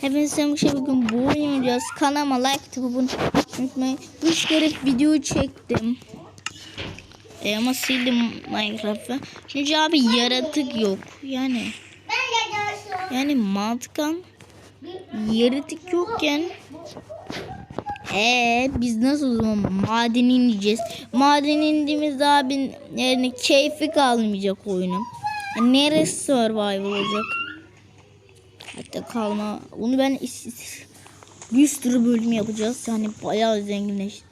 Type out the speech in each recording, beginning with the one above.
Hepinize şey bugün bu oynayacağız. Kanalıma like atıp abone unutmayın. 3 kere video çektim. E ama sildim Minecraft'ı. Çünkü abi yaratık yok. Yani yani mantıkan yaratık yokken ee, biz nasıl o zaman maden ineceğiz? Maden indiğimizde abi yani keyfi kalmayacak oyunun. Yani neresi survival olacak? Hatta kalma. Onu ben bir sürü bölüm yapacağız. Yani bayağı zenginleş.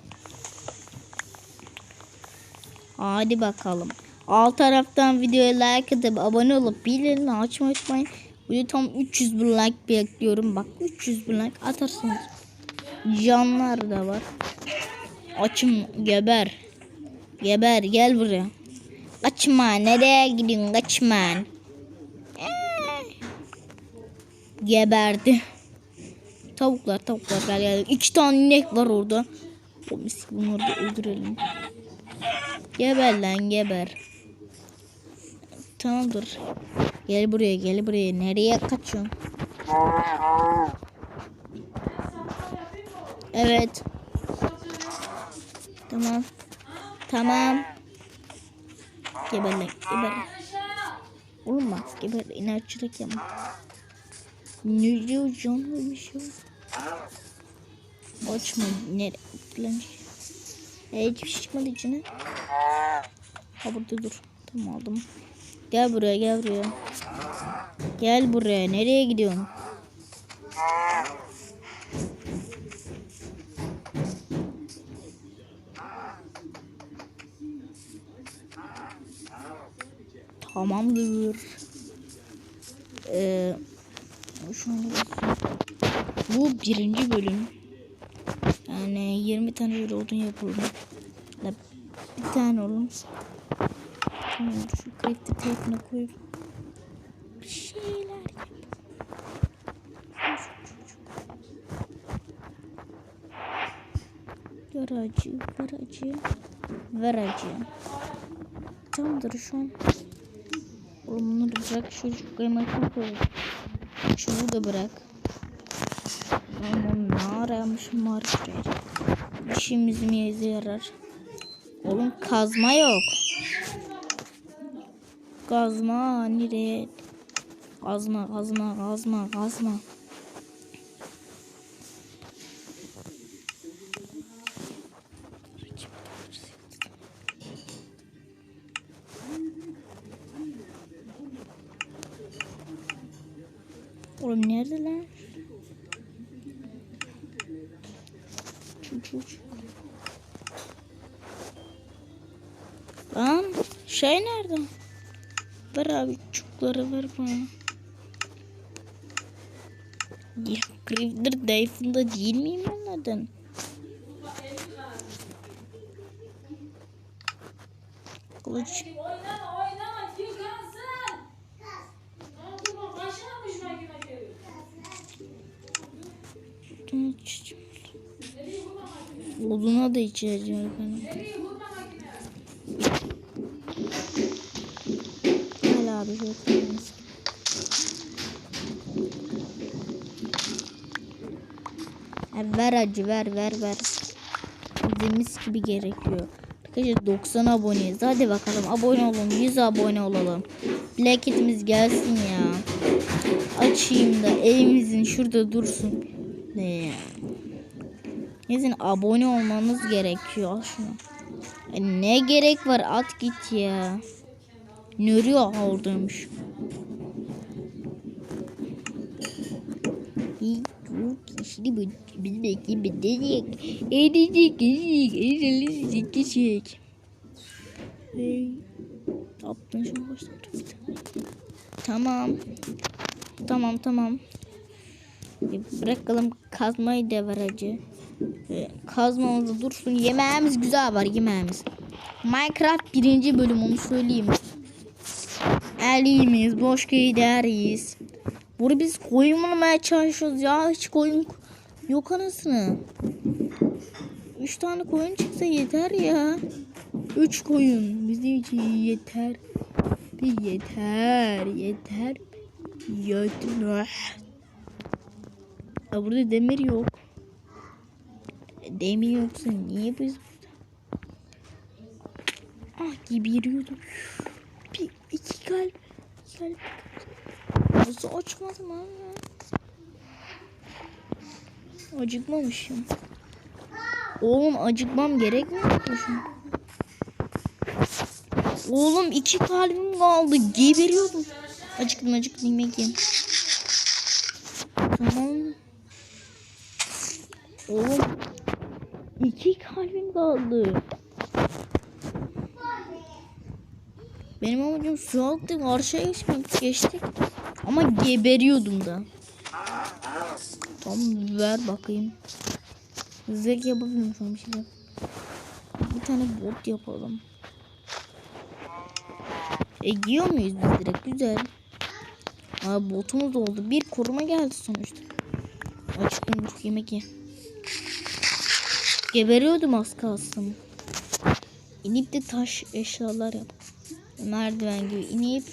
Hadi bakalım. Alt taraftan videoya like atıp abone olup bildirimleri açmayı unutmayın. Video tam 300 bin like bekliyorum. Bak 300 bin like atarsınız. Canlar da var. Açım geber. Geber gel buraya. Kaçma nereye gidiyorsun kaçma. Ee, Geberdi. Tavuklar tavuklar gel gel. İki tane inek var orada. O mis bunları da öldürelim. Geber lan geber. Tamamdır. Gel buraya gel buraya. Nereye kaçıyorsun? Evet. Tamam. Tamam. Geber lan geber. Oğlum geber inatçılık yapma. Ne diyor canlı bir şey. Açma ne lan. E, hiçbir şey çıkmadı içine. Ha burada dur. Tamam aldım. Gel buraya gel buraya. Gel buraya. Nereye gidiyorsun? Tamamdır. Ee, şunu. Bu birinci bölüm. Yani 20 tane böyle odun yapalım. Ya Bir tane oğlum. Tamam şu crafter tape'ine koyup bir şeyler yapalım. Ver acı, ver acı, ver acı. Tamamdır şu an. Oğlum bunları bırak şu kıymetini koy. Şunu da bırak. Aman ne aramışım şuraya. İşimiz mi yarar? Oğlum kazma yok. Kazma nereye? Kazma kazma kazma kazma. Oğlum lan? Şey nerede? Ver abi çukları ver bana. Ya Crafter Dayfon'da değil miyim onlardan? Kılıç. Oduna da ihtiyacım var benim. Abi şöyle ver acı ver ver ver. Mis gibi gerekiyor. Arkadaşlar 90 aboneyiz. Hadi bakalım abone olun. 100 abone olalım. Plaketimiz gelsin ya. Açayım da elimizin şurada dursun. Ne ya? Yazın abone olmamız gerekiyor. Şunu. Ne gerek var at git ya. Yaptın şunu başladı. Tamam. Tamam tamam. Bir bırakalım kazmayı da Ee, Kazmamız dursun. Yemeğimiz güzel var yemeğimiz. Minecraft birinci bölüm onu söyleyeyim. Elimiz boş gideriz. Burada biz koyun bulmaya çalışıyoruz ya. Hiç koyun yok anasını. Üç tane koyun çıksa yeter ya. Üç koyun bizim için yeter. Bir yeter yeter. Yeter. Ya burada demir yok. Demir yoksa niye biz? Ah geberiyordum. Bir iki kalp. kalp. Nasıl açmadım ha? Acıkmamışım. Oğlum acıkmam gerekmiyor mu şu an? Oğlum iki kalbim kaldı. Geberiyordum. Acıktım acıktım yemek yiyeyim. Tamam. Oğlum iki kalbim kaldı. Benim amacım su altı karşıya geçmek geçtik. Ama geberiyordum da. Tamam ver bakayım. Zek yapabilirim şu an bir şeyler. Bir tane bot yapalım. E giyiyor muyuz biz direkt? Güzel. Aa botumuz oldu. Bir koruma geldi sonuçta. Açıkım dur yemek ye. Geberiyordum az kalsın. İnip de taş eşyalar yap. Merdiven gibi inip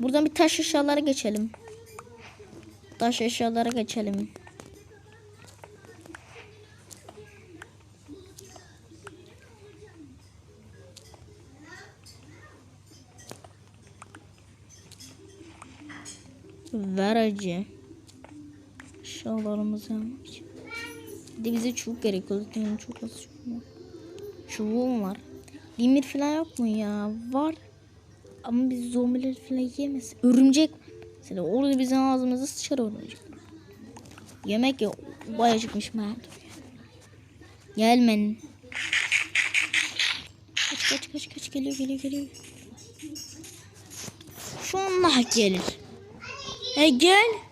buradan bir taş eşyalara geçelim. Taş eşyalara geçelim. Ver acı. Eşyalarımızı için. De bize çubuk gerekiyor. Zaten çok az çubuğum var. Çubuğum var. Demir falan yok mu ya? Var. Ama biz zombiler falan yiyemez. Örümcek. Mesela orada bizim ağzımıza sıçar örümcek. Yemek ya bayağı çıkmış ben. Gelmen. Kaç kaç kaç kaç geliyor geliyor geliyor. Şu an daha gelir. E gel.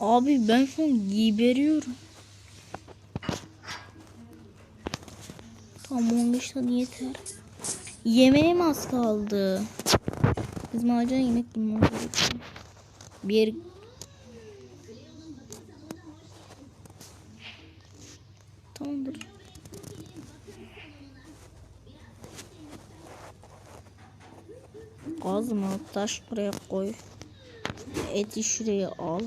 Abi ben şu an geberiyorum. Tamam 15 tane yeter. Yemeğim az kaldı. Biz macera yemek yememiz gerekiyor. Bir Tamamdır. Gaz mı? Taş buraya koy. Eti şuraya al.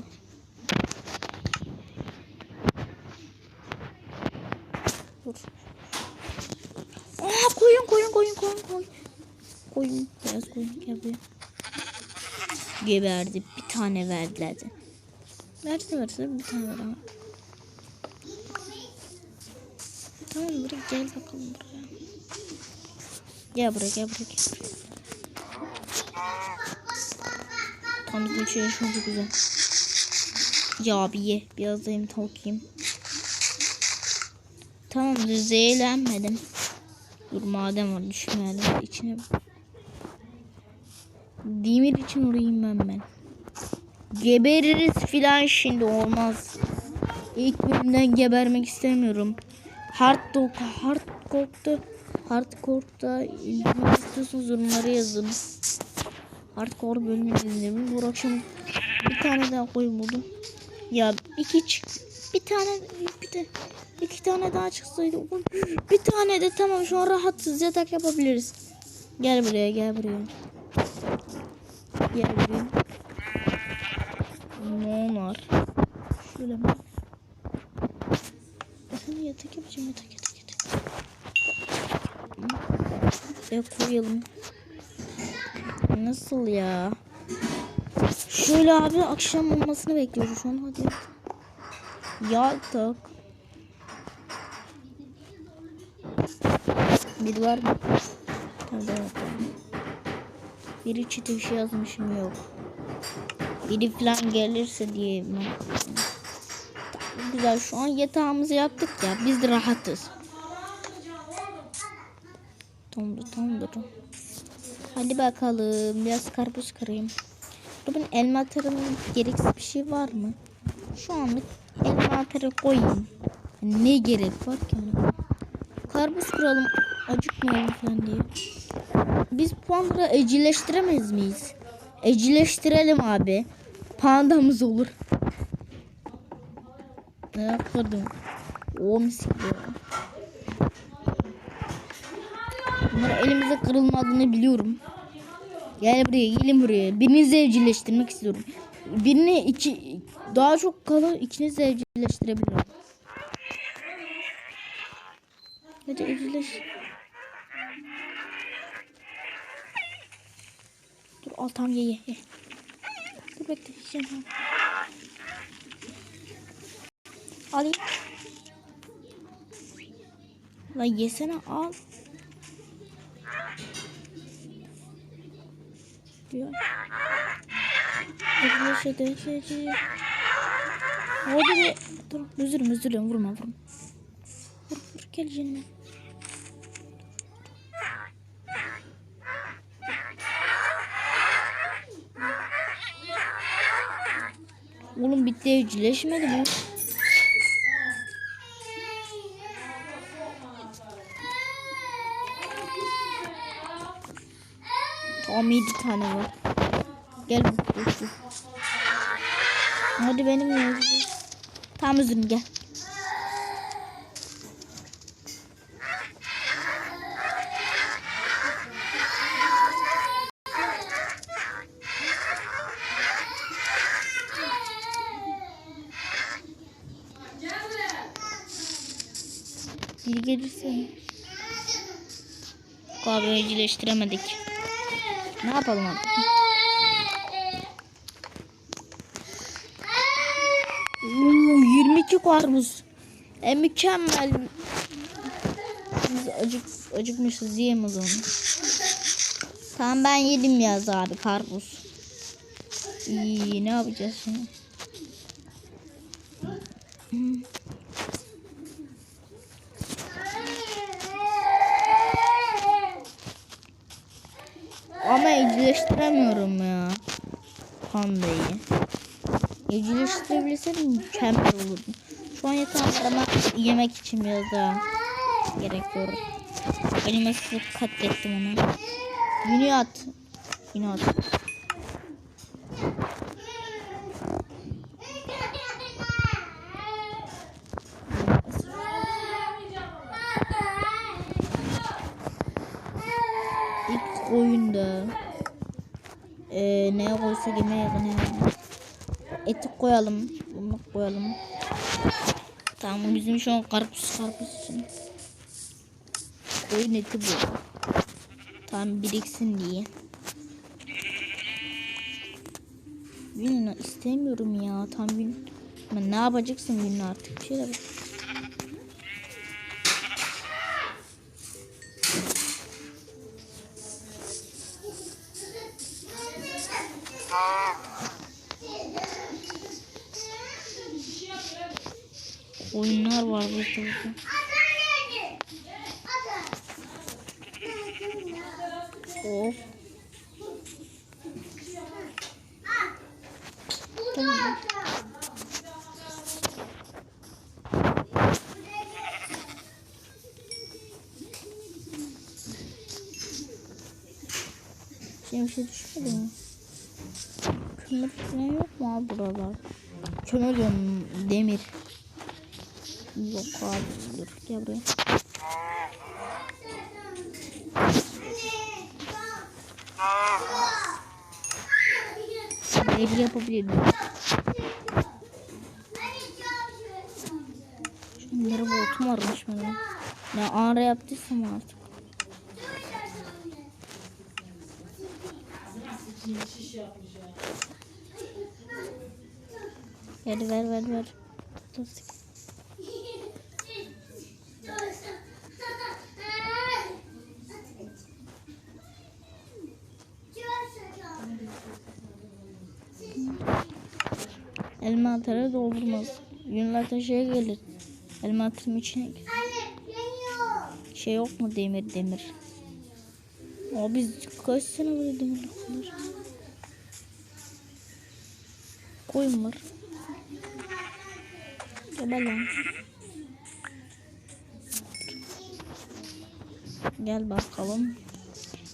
Dur. Aa koyun koyun koyun biraz koyun gel buraya. Geberdi. Bir tane verdiler de. Verse verse bir tane ver ama. Tamam buraya gel bakalım buraya. Gel buraya gel buraya gel. Tam bizim için çok güzel. Ya bir ye. Biraz da hem tavuk yiyeyim. Tamamdır. Dur madem var düşmeyelim içine. Demir için uğrayayım ben ben. Gebeririz filan şimdi olmaz. İlk bölümden gebermek istemiyorum. Hard dog, hardcore'da hardcore'da izlemek istiyorsanız yorumlara yazın. Hardcore bölümü izleyelim. Bu akşam bir tane daha koyun buldum. Ya iki çık. Bir tane bir de iki tane daha çıksaydı. Bir tane de tamam şu an rahatsız yatak yapabiliriz. Gel buraya gel buraya. Gel buraya. Ne var? Şöyle mi? Ben yatak yapacağım yatak yatak yatak. Buraya koyalım. Nasıl ya? Şöyle abi akşam olmasını bekliyoruz şu an hadi. Yatak. Bir var mı? Hadi bakalım. Biri çete şey yazmışım yok. Biri falan gelirse diye? Güzel şu an yatağımızı yaptık ya biz de rahatız. Tamamdır tamamdır. Hadi bakalım biraz karpuz kırayım. Bunun elma atarının gereksiz bir şey var mı? Şu anlık elma atarı koyayım. Ne gerek var ki? Karpuz kıralım acıkmayalım falan diye. Biz puanları ecileştiremez miyiz? Ecileştirelim abi. Pandamız olur. Ne yapmadım? O mis elimize kırılmadığını biliyorum. Gel buraya gelin buraya. Birinizi evcilleştirmek istiyorum. Birini iki daha çok kalı ikinizi de evcilleştirebilirim. Hadi evcilleş. Al tam ye ye ye. Dur bekle yiyeceğim tamam. Al ye. Lan yesene al. Diyor. Hadi hadi hadi hadi. Hadi be. Dur özürüm özürüm vurma vurma. Vur vur gel canına. Oğlum bitti evcilleşmedi bu. Tamam 7 tane var. Gel bu. Hadi benim ya. Tamam üzülüm gel. Bir gelirse. Abi evcilleştiremedik. Ne yapalım artık? Oo, 22 karpuz. E mükemmel. Biz acık, acıkmışız yiyemez onu. Tamam ben yedim yaz abi karpuz. İyi ne yapacağız şimdi? Ama evcilleştiremiyorum ya. Pandayı. Evcilleştirebilsem mükemmel olurdu. Şu an yatağımda yemek için biraz daha gerekiyor. Animası katlettim onu. Yünü at. Yünü at. İlk oyunda ee, neye koysak yemeğe ne Eti koyalım. Bunu koyalım. Tamam bizim şu an karpuz karpuz için. Koyun eti bu. Tamam biriksin diye. Gün istemiyorum ya. Tam gün. Ne yapacaksın gün artık? Bir şeyler Oyunlar var burada. Of. Tamam. Şimdi bir şey düşmedi mi? Kömür falan yok mu abi buralar? Kömür demir. Yok abi dur gel buraya. Ev yapabilirim. Şunları botum varmış bana. Ne ara yaptıysam artık. Ver ver ver ver. Dur. Elma atarı doldurmaz. Günlerde şey gelir. Elma atarım içine. Şey yok mu demir demir? Abi biz kaç sene böyle demir kullanır? Koyun var. Gel lan. Gel bakalım.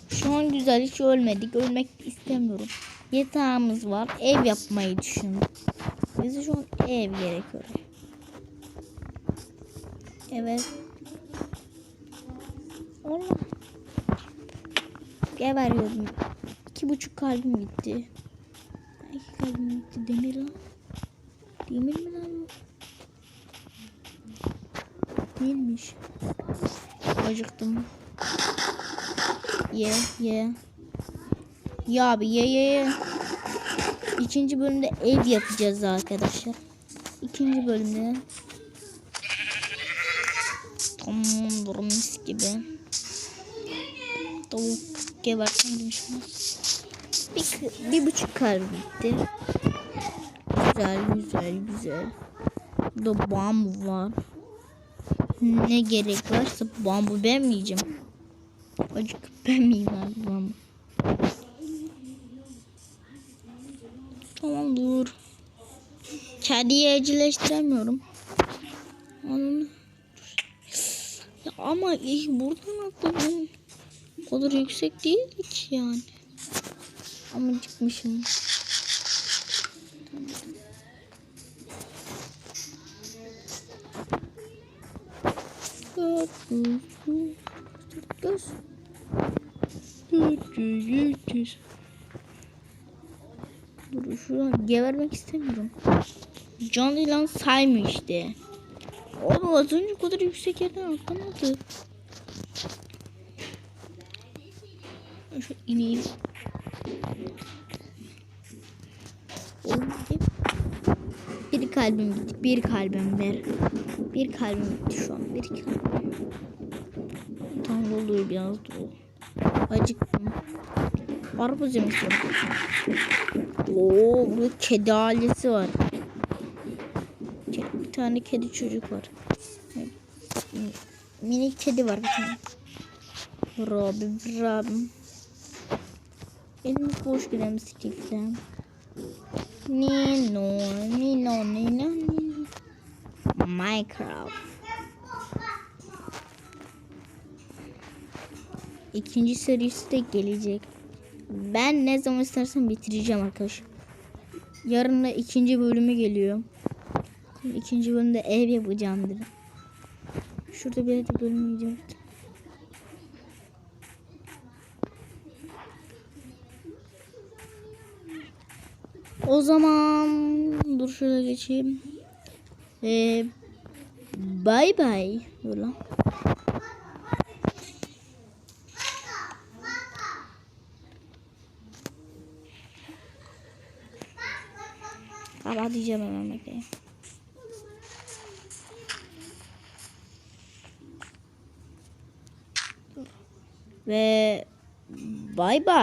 Şu an güzel hiç ölmedik. Ölmek istemiyorum. Yatağımız var. Ev yapmayı düşünüyorum. Bize şu an ev gerekiyor. Evet. Allah. Geberiyorum. iki buçuk kalbim gitti. İki kalbim gitti. Demir lan. Demir mi lan bu? Değilmiş. Acıktım. Ye ye. Ya abi ye ye ye. İkinci bölümde ev yapacağız arkadaşlar. İkinci bölümde. Tamamdır mis gibi. Tavuk gebertin demişler. Bir, bir buçuk kalbi bitti. Güzel güzel güzel. Burada bambu var. Ne gerek varsa bambu ben mi yiyeceğim? Acık ben mi yiyeyim bambu? Kediyi evcilleştiremiyorum. Onun... Ya ama ilk buradan atladım. O kadar yüksek değildi ki yani. Ama çıkmışım. Göz. Göz. Dur şu gebermek istemiyorum. Can ilan saymıyor işte. Oğlum az önce o kadar yüksek yerden atlamadı. Şu ineyim. Oğlum bir kalbim gitti. Bir kalbim ver. Bir kalbim gitti şu an. Bir kalbim. Tam doluyor biraz dolu. Acıktım. Karpuz yemek istiyorum. Oo, burada kedi ailesi var. Bir tane kedi çocuk var. Minik kedi var bir tane. Robin, Robin. Elimiz boş gidelim Steve'le. Nino, Nino, Nino, Nino. Minecraft. İkinci serisi de gelecek. Ben ne zaman istersen bitireceğim arkadaşlar. Yarın da ikinci bölümü geliyor. İkinci bölümde ev yapacağım dedim. Şurada bir de bölüm yiyeceğim. O zaman dur şöyle geçeyim. Ee, bye bye. Dur lan. Tamam diyeceğim hemen bakayım. Ve bye bye.